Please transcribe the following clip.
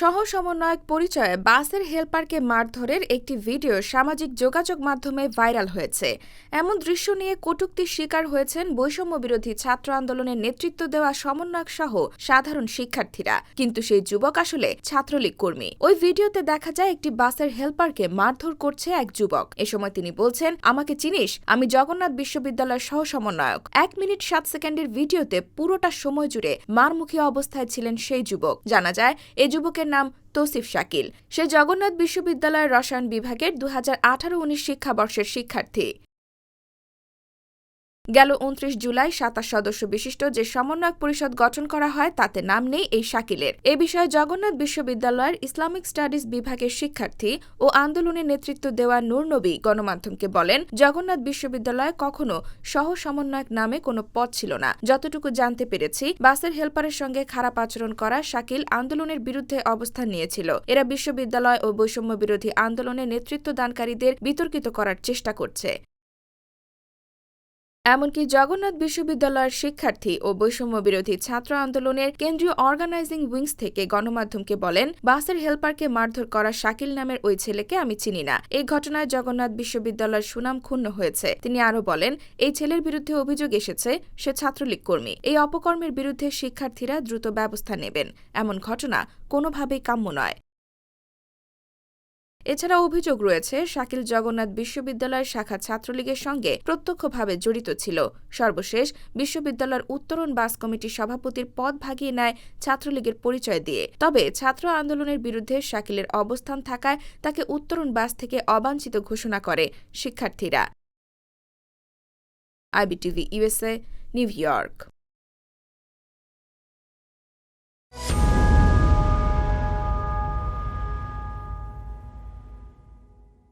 সহ সমন্বয়ক পরিচয়ে বাসের হেলপারকে মারধরের একটি ভিডিও সামাজিক যোগাযোগ মাধ্যমে ভাইরাল হয়েছে। এমন দৃশ্য নিয়ে কটূক্তির শিকার হয়েছেন বৈষম্য বিরোধী ছাত্র আন্দোলনের নেতৃত্ব দেওয়া সমন্বয়ক সহ সাধারণ শিক্ষার্থীরা। কিন্তু সেই যুবক আসলে ছাত্রলীগ কর্মী। ওই ভিডিওতে দেখা যায় একটি বাসের হেলপারকে মারধর করছে এক যুবক। এ সময় তিনি বলছেন, আমাকে চিনিস? আমি জগন্নাথ বিশ্ববিদ্যালয়ের সহ সমন্বয়ক এক মিনিট সাত সেকেন্ডের ভিডিওতে পুরোটা সময় জুড়ে মারমুখী অবস্থায় ছিলেন সেই যুবক। জানা যায়, এ যুবকের নাম তোসিফ শাকিল। সে জগন্নাথ বিশ্ববিদ্যালয়ের রসায়ন বিভাগের দু হাজার আঠারো উনিশ শিক্ষাবর্ষের শিক্ষার্থী। গেল উনত্রিশ জুলাই সাতাশ সদস্য বিশিষ্ট যে সমন্বয়ক পরিষদ গঠন করা হয় তাতে নাম নেই এই শাকিলের। এ বিষয়ে জগন্নাথ বিশ্ববিদ্যালয়ের ইসলামিক স্টাডিজ বিভাগের শিক্ষার্থী ও আন্দোলনে নেতৃত্ব দেওয়া নূর নবী গণমাধ্যমকে বলেন, জগন্নাথ বিশ্ববিদ্যালয়ে কখনো সহ সমন্বয়ক নামে কোনো পদ ছিল না। যতটুকু জানতে পেরেছি, বাসের হেলপারের সঙ্গে খারাপ আচরণ করা শাকিল আন্দোলনের বিরুদ্ধে অবস্থান নিয়েছিল। এরা বিশ্ববিদ্যালয় ও বৈষম্য বিরোধী আন্দোলনে নেতৃত্ব দানকারীদের বিতর্কিত করার চেষ্টা করছে। এমনকি জগন্নাথ বিশ্ববিদ্যালয়ের শিক্ষার্থী ও বৈষম্য বিরোধী ছাত্র আন্দোলনের কেন্দ্রীয় অর্গানাইজিং উইংস থেকে গণমাধ্যমকে বলেন, বাসের হেলপারকে মারধর করা শাকিল নামের ওই ছেলেকে আমি চিনি না। এই ঘটনায় জগন্নাথ বিশ্ববিদ্যালয়ের সুনাম ক্ষুণ্ণ হয়েছে। তিনি আরও বলেন, এই ছেলের বিরুদ্ধে অভিযোগ এসেছে, সে ছাত্রলীগ কর্মী। এই অপকর্মের বিরুদ্ধে শিক্ষার্থীরা দ্রুত ব্যবস্থা নেবেন। এমন ঘটনা কোনোভাবেই কাম্য নয়। এছাড়া অভিযোগ রয়েছে, শাকিল জগন্নাথ বিশ্ববিদ্যালয়ের শাখা ছাত্রলীগের সঙ্গে প্রত্যক্ষভাবে জড়িত ছিল। সর্বশেষ, বিশ্ববিদ্যালয়ের উত্তরণ বাস কমিটির সভাপতির পদ ভাগিয়ে নেয় ছাত্রলীগের পরিচয় দিয়ে। তবে ছাত্র আন্দোলনের বিরুদ্ধে শাকিলের অবস্থান থাকায় তাকে উত্তরণ বাস থেকে অবাঞ্ছিত ঘোষণা করে শিক্ষার্থীরা। IBTV USA New York.